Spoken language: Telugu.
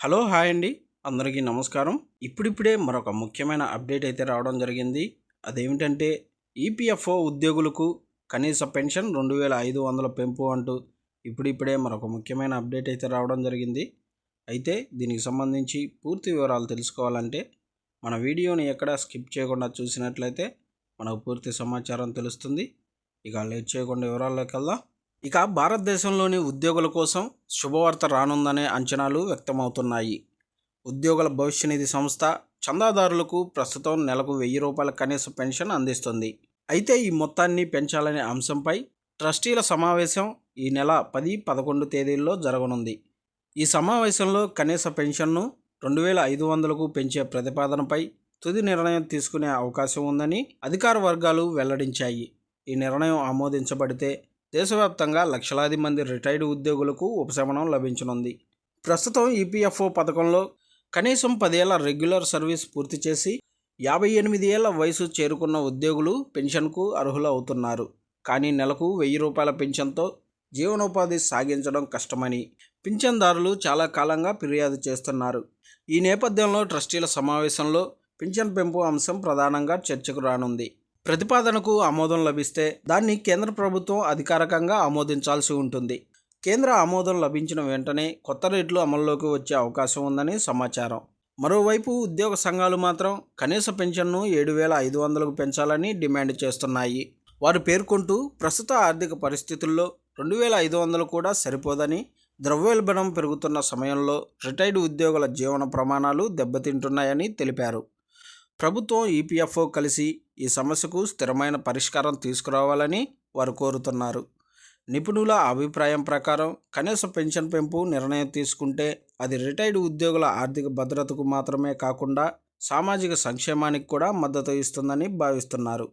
హలో హాయ్ అండి. అందరికీ నమస్కారం. ఇప్పుడిప్పుడే మరొక ముఖ్యమైన అప్డేట్ అయితే రావడం జరిగింది. అదేమిటంటే ఈపీఎఫ్ఓ ఉద్యోగులకు కనీస పెన్షన్ రెండు వేల ఐదు వందల పెంపు అంటూ ఇప్పుడిప్పుడే మరొక ముఖ్యమైన అప్డేట్ అయితే రావడం జరిగింది. అయితే దీనికి సంబంధించి పూర్తి వివరాలు తెలుసుకోవాలంటే మన వీడియోని ఎక్కడ స్కిప్ చేయకుండా చూసినట్లయితే మనకు పూర్తి సమాచారం తెలుస్తుంది. ఇక లేట్ చేయకుండా వివరాల్లోకి వెళ్దాం. ఇక భారతదేశంలోని ఉద్యోగుల కోసం శుభవార్త రానుందనే అంచనాలు వ్యక్తమవుతున్నాయి. ఉద్యోగుల భవిష్య నిధి సంస్థ చందాదారులకు ప్రస్తుతం నెలకు వెయ్యి రూపాయల కనీస పెన్షన్ అందిస్తుంది. అయితే ఈ మొత్తాన్ని పెంచాలనే అంశంపై ట్రస్టీల సమావేశం ఈ నెల పది పదకొండు తేదీల్లో జరగనుంది. ఈ సమావేశంలో కనీస పెన్షన్ను రెండు వేల ఐదు వందలకు పెంచే ప్రతిపాదనపై తుది నిర్ణయం తీసుకునే అవకాశం ఉందని అధికార వర్గాలు వెల్లడించాయి. ఈ నిర్ణయం ఆమోదించబడితే దేశవ్యాప్తంగా లక్షలాది మంది రిటైర్డ్ ఉద్యోగులకు ఉపశమనం లభించనుంది. ప్రస్తుతం ఈపీఎఫ్ఓ పథకంలో కనీసం పదేళ్ళ రెగ్యులర్ సర్వీస్ పూర్తి చేసి యాభై ఎనిమిది ఏళ్ళ వయసు చేరుకున్న ఉద్యోగులు పెన్షన్కు అర్హులు అవుతున్నారు కానీ నెలకు వెయ్యి రూపాయల పెన్షన్తో జీవనోపాధి సాగించడం కష్టమని పింఛన్దారులు చాలా కాలంగా ఫిర్యాదు చేస్తున్నారు. ఈ నేపథ్యంలో ట్రస్టీల సమావేశంలో పింఛన్ పెంపు అంశం ప్రధానంగా చర్చకు రానుంది. ప్రతిపాదనకు ఆమోదం లభిస్తే దాన్ని కేంద్ర ప్రభుత్వం అధికారికంగా ఆమోదించాల్సి ఉంటుంది. కేంద్ర ఆమోదం లభించిన వెంటనే కొత్త రేట్లు అమల్లోకి వచ్చే అవకాశం ఉందని సమాచారం. మరోవైపు ఉద్యోగ సంఘాలు మాత్రం కనీస పెన్షన్ను ఏడు వేల ఐదు వందలకు పెంచాలని డిమాండ్ చేస్తున్నాయి. వారు పేర్కొంటూ ప్రస్తుత ఆర్థిక పరిస్థితుల్లో రెండు వేల ఐదు వందలు కూడా సరిపోదని ద్రవ్యోల్బణం పెరుగుతున్న సమయంలో రిటైర్డ్ ఉద్యోగుల జీవన ప్రమాణాలు దెబ్బతింటున్నాయని తెలిపారు. ప్రభుత్వం ఈపీఎఫ్ఓ కలిసి ఈ సమస్యకు స్థిరమైన పరిష్కారం తీసుకురావాలని వారు కోరుతున్నారు. నిపుణుల అభిప్రాయం ప్రకారం కనీస పెన్షన్ పెంపు నిర్ణయం తీసుకుంటే అది రిటైర్డ్ ఉద్యోగుల ఆర్థిక భద్రతకు మాత్రమే కాకుండా సామాజిక సంక్షేమానికి కూడా మద్దతు ఇస్తుందని భావిస్తున్నారు.